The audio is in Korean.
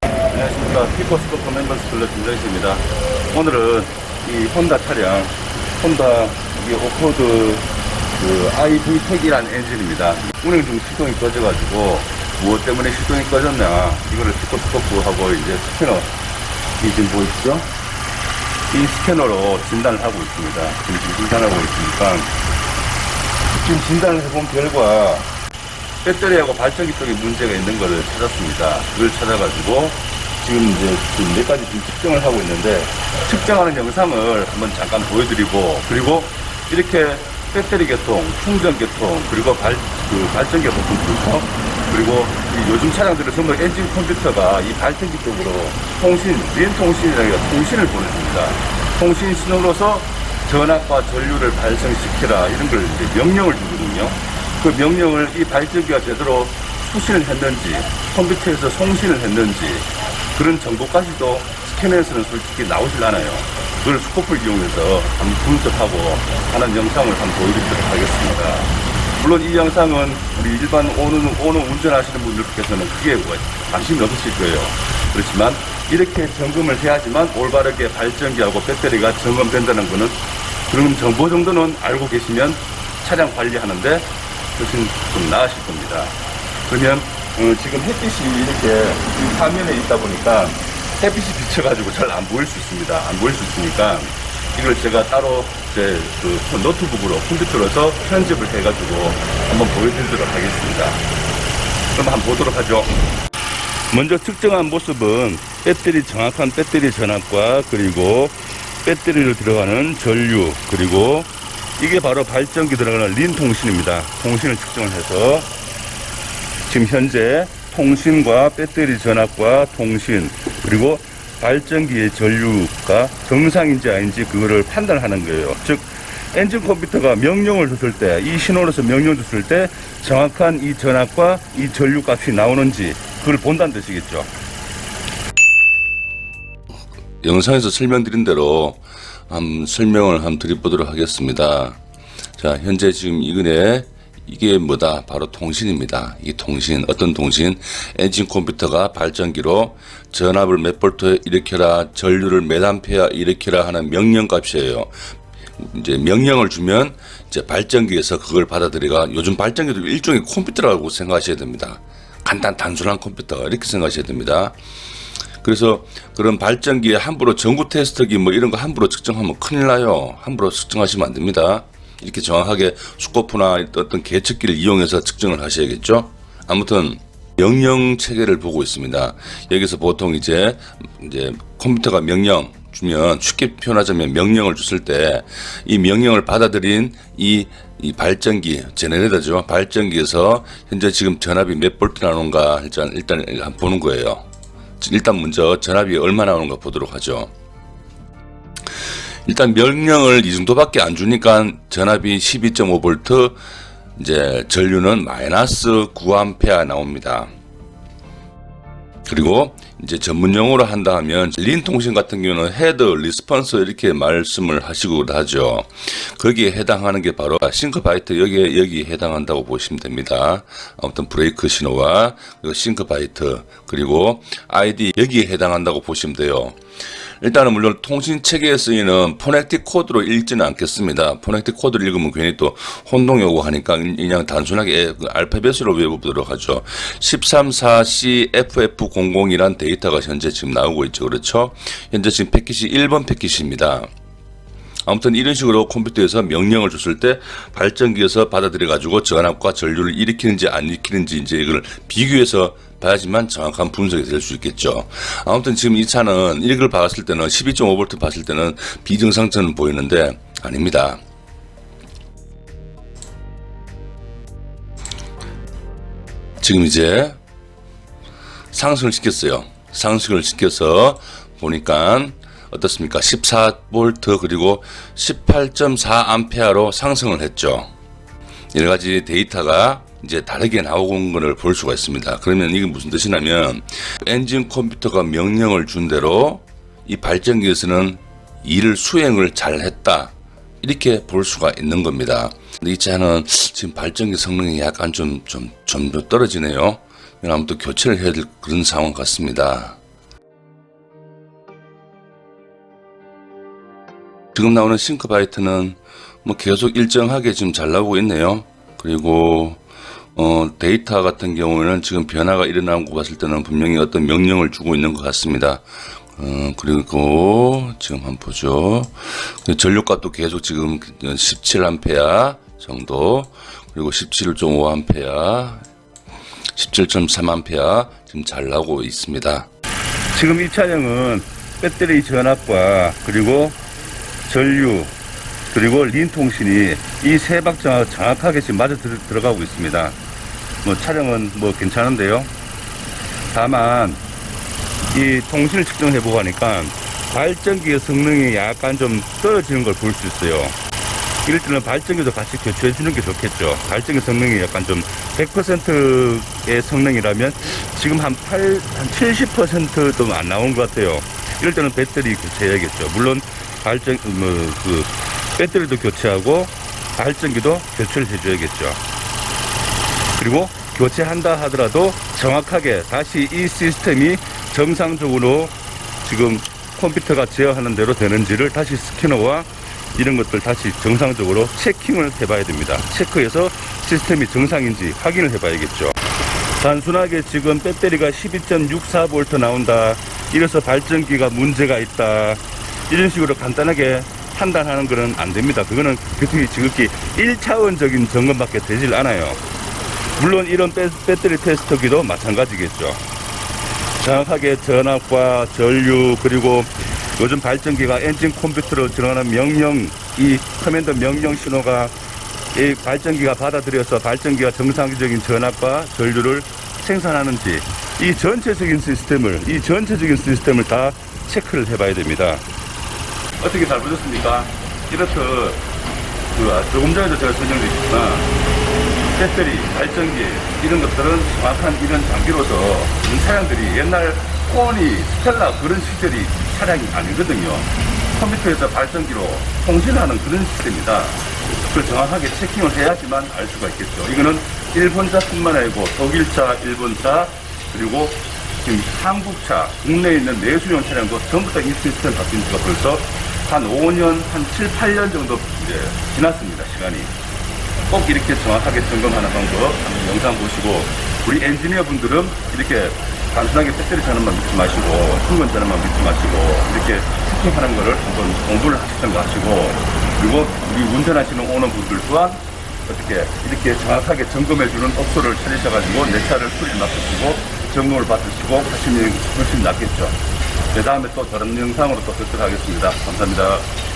안녕하십니까. 피코스코프 멤버스 클럽 김정식입니다. 오늘은 이 혼다 차량, 혼다 이 오프로드 그 IV택이라는 엔진입니다. 운행 중 시동이 꺼져가지고 무엇 때문에 시동이 꺼졌냐 이거를 피코스코프하고 이제 스캐너 이 지금 보이시죠? 이 스캐너로 진단을 하고 있습니다. 지금 진단하고 있으니까 지금 진단을 해본 결과 배터리하고 발전기 쪽에 문제가 있는 것을 찾았습니다. 그걸 찾아가지고 지금 이제 지금 몇 가지 지금 측정을 하고 있는데 측정하는 영상을 한번 잠깐 보여드리고 그리고 이렇게 배터리 개통, 충전 개통, 그리고 발, 그 발전기 개통 분석, 그리고 이 요즘 차량들은 전부 엔진 컴퓨터가 이 발전기 쪽으로 통신, 린 통신이라는 통신을 보내줍니다. 통신 신호로서 전압과 전류를 발생시키라 이런 걸 이제 명령을 주거든요. 그 명령을 이 발전기가 제대로 수신을 했는지 컴퓨터에서 송신을 했는지 그런 정보까지도 스캐너에서는 솔직히 나오질 않아요. 그걸 스코프를 이용해서 한번 분석하고 하는 영상을 한번 보여드리도록 하겠습니다. 물론 이 영상은 우리 일반 오는, 오는 운전하시는 분들께서는 크게 관심이 없으실 거예요. 그렇지만 이렇게 점검을 해야지만 올바르게 발전기하고 배터리가 점검된다는 것은 그런 정보 정도는 알고 계시면 차량 관리하는데 훨씬 좀 나으실 겁니다. 그러면 어, 지금 햇빛이 이렇게 이 화면에 있다 보니까 햇빛이 비쳐가지고 잘 안 보일 수 있습니다. 안 보일 수 있으니까 이걸 제가 따로 제 그 노트북으로 컴퓨터로서 편집을 해가지고 한번 보여드리도록 하겠습니다. 그럼 한번 보도록 하죠. 먼저 측정한 모습은 배터리 정확한 배터리 전압과 그리고 배터리로 들어가는 전류 그리고 이게 바로 발전기 들어가는 린 통신입니다. 통신을 측정을 해서 지금 현재 통신과 배터리 전압과 통신 그리고 발전기의 전류가 정상인지 아닌지 그거를 판단하는 거예요. 즉 엔진 컴퓨터가 명령을 줬을 때 이 신호로서 명령을 줬을 때 정확한 이 전압과 이 전류 값이 나오는지 그걸 본다는 뜻이겠죠. 영상에서 설명드린 대로 한번 설명을 한번 드려보도록 하겠습니다. 자, 현재 지금 이근에 이게 뭐다? 바로 통신입니다. 이 통신, 어떤 통신? 엔진 컴퓨터가 발전기로 전압을 몇 볼트 일으켜라, 전류를 몇 암페어 일으켜라 하는 명령 값이에요. 이제 명령을 주면 이제 발전기에서 그걸 받아들이가 요즘 발전기도 일종의 컴퓨터라고 생각하셔야 됩니다. 간단 단순한 컴퓨터 이렇게 생각하셔야 됩니다. 그래서 그런 발전기에 함부로 전구 테스트기 뭐 이런 거 함부로 측정하면 큰일 나요. 함부로 측정하시면 안 됩니다. 이렇게 정확하게 수코프나 어떤 계측기를 이용해서 측정을 하셔야겠죠. 아무튼 명령 체계를 보고 있습니다. 여기서 보통 이제 이제 컴퓨터가 명령 주면 쉽게 표현하자면 명령을 줬을 때 이 명령을 받아들인 이, 이 발전기 제네레이터죠. 발전기에서 현재 지금 전압이 몇 볼트 나오는가 일단 일단 보는 거예요. 일단 먼저 전압이 얼마 나오는가 보도록 하죠. 일단 명령을 이 정도밖에 안 주니까 전압이 12.5V 이제 전류는 마이너스 9A 나옵니다. 그리고 이제 전문 용어로 한다 하면 린 통신 같은 경우는 헤드, 리스폰스 이렇게 말씀을 하시고 하죠. 거기에 해당하는 게 바로 싱크바이트 여기에 여기 해당한다고 보시면 됩니다. 아무튼 브레이크 신호와 싱크바이트 그리고 아이디 여기에 해당한다고 보시면 돼요. 일단은 물론 통신 체계에 쓰이는 포넥틱 코드로 읽지는 않겠습니다. 포넥틱 코드를 읽으면 괜히 또 혼동 요구하니까 그냥 단순하게 그 알파벳으로 외워보도록 하죠. 134CFF00이란 데이터가 현재 지금 나오고 있죠. 그렇죠? 현재 지금 패킷이 1번 패킷입니다. 아무튼 이런 식으로 컴퓨터에서 명령을 줬을 때 발전기에서 받아들여 가지고 전압과 전류를 일으키는지 안 일으키는지 이제 이걸 비교해서 봐야지만 정확한 분석이 될 수 있겠죠. 아무튼 지금 이 차는 이걸 봤을 때는 12.5V 봤을 때는 비정상처럼 보이는데 아닙니다. 지금 이제 상승을 시켰어요. 상승을 시켜서 보니까 어떻습니까? 14V 그리고 18.4A로 상승을 했죠. 여러 가지 데이터가 이제 다르게 나오는 것을 볼 수가 있습니다. 그러면 이게 무슨 뜻이냐면 엔진 컴퓨터가 명령을 준 대로 이 발전기에서는 일을 수행을 잘 했다. 이렇게 볼 수가 있는 겁니다. 근데 이 차는 지금 발전기 성능이 약간 좀, 좀, 좀 떨어지네요. 아무튼 교체를 해야 될 그런 상황 같습니다. 지금 나오는 싱크바이트는 뭐 계속 일정하게 지금 잘 나오고 있네요. 그리고 어, 데이터 같은 경우에는 지금 변화가 일어나는 거 봤을 때는 분명히 어떤 명령을 주고 있는 것 같습니다. 어, 그리고 지금 한번 보죠. 전력값도 계속 지금 17A 정도, 그리고 17.5A, 17.3A 지금 잘 나오고 있습니다. 지금 이 차량은 배터리 전압과 그리고 전류 그리고 린 통신이 이 세 박자가 정확하게 지금 맞아 들, 들어가고 있습니다. 뭐 차량은 뭐 괜찮은데요. 다만 이 통신을 측정해 보고 하니까 발전기의 성능이 약간 좀 떨어지는 걸 볼 수 있어요. 이럴 때는 발전기도 같이 교체해 주는 게 좋겠죠. 발전기 성능이 약간 좀 100%의 성능이라면 지금 한 8, 한 70%도 안 나온 것 같아요. 이럴 때는 배터리 교체해야겠죠. 물론 발전, 뭐, 그, 배터리도 교체하고 발전기도 교체를 해줘야겠죠. 그리고 교체한다 하더라도 정확하게 다시 이 시스템이 정상적으로 지금 컴퓨터가 제어하는 대로 되는지를 다시 스캐너와 이런 것들 다시 정상적으로 체킹을 해봐야 됩니다. 체크해서 시스템이 정상인지 확인을 해봐야겠죠. 단순하게 지금 배터리가 12.64V 나온다. 이래서 발전기가 문제가 있다. 이런 식으로 간단하게 판단하는 것은 안 됩니다. 그거는 교통이 지극히 1차원적인 점검밖에 되질 않아요. 물론 이런 배, 배터리 테스터기도 마찬가지겠죠. 정확하게 전압과 전류 그리고 요즘 발전기가 엔진 컴퓨터로 들어가는 명령 이 커맨더 명령 신호가 이 발전기가 받아들여서 발전기가 정상적인 전압과 전류를 생산하는지 이 전체적인 시스템을 이 전체적인 시스템을 다 체크를 해봐야 됩니다. 어떻게 잘 보셨습니까? 이렇듯 그 아, 조금 전에도 제가 설명드렸지만 배터리, 발전기 이런 것들은 정확한 이런 장비로서 이 차량들이 옛날 포니, 스텔라 그런 시절이 차량이 아니거든요. 컴퓨터에서 발전기로 통신하는 그런 시스템이다. 그걸 정확하게 체킹을 해야지만 알 수가 있겠죠. 이거는 일본차뿐만 아니고 독일차, 일본차 그리고 지금 한국차, 국내에 있는 내수용 차량도 전부 다 이 시스템 바뀐 지가 벌써 한 5년, 한 7, 8년 정도 이제 지났습니다, 시간이. 꼭 이렇게 정확하게 점검하는 방법 한번 영상 보시고 우리 엔지니어 분들은 이렇게 단순하게 배터리 전원만 믿지 마시고 충전 전원만 믿지 마시고 이렇게 체킹하는 거를 한번 공부를 하시던가 하시고 그리고 우리 운전하시는 오너분들 또한 어떻게 이렇게 정확하게 점검해주는 업소를 찾으셔가지고 내 차를 수리 맡으시고 점검을 받으시고 하시면 훨씬 낫겠죠. 그 다음에 또 다른 영상으로 또 뵙도록 하겠습니다. 감사합니다.